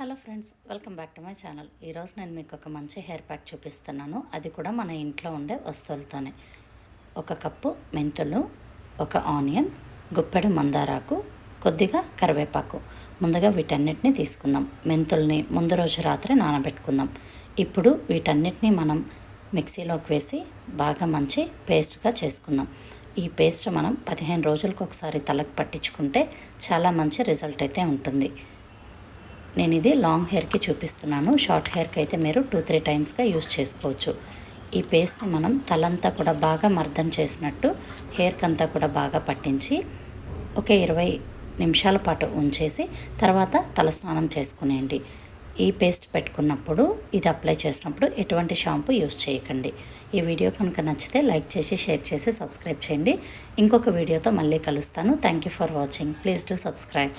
Hello friends welcome back to my channel. ఈరోజు నేను మీకు ఒక మంచి హెయిర్ ప్యాక్ చూపిస్తున్నాను. అది కూడా మన ఇంట్లో ఉండే వస్తువులతోనే. ఒక కప్పు మెంతులు ఒక ఆనియన్ గుప్పెడు మందారాకు కొద్దిగా కరివేపాకు. ముందుగా వీటన్నిటిని తీసుకుందాం. మెంతుల్ని ముందు రోజు రాత్రి నానబెట్టుకుందాం. ఇప్పుడు వీటన్నిటిని మనం మిక్సీలోకి వేసి బాగా మంచి పేస్ట్గా చేసుకుందాం. ఈ పేస్ట్ మనం పదిహేను రోజులకు ఒకసారి తలకు పట్టించుకుంటే చాలా మంచి రిజల్ట్ అయితే ఉంటుంది. నేను ఇది లాంగ్ హెయిర్కి చూపిస్తున్నాను. షార్ట్ హెయిర్కి అయితే మీరు టూ త్రీ టైమ్స్గా యూస్ చేసుకోవచ్చు. ఈ పేస్ట్ని మనం తలంతా కూడా బాగా మర్దం చేసినట్టు హెయిర్కి అంతా కూడా బాగా పట్టించి ఒక ఇరవై నిమిషాల పాటు ఉంచేసి తర్వాత తలస్నానం చేసుకునేయండి. ఈ పేస్ట్ పెట్టుకున్నప్పుడు ఇది అప్లై చేసినప్పుడు ఎటువంటి షాంపూ యూస్ చేయకండి. ఈ వీడియో కనుక నచ్చితే లైక్ చేసి షేర్ చేసి సబ్స్క్రైబ్ చేయండి. ఇంకొక వీడియోతో మళ్ళీ కలుస్తాను. Thank you for watching. Please do subscribe.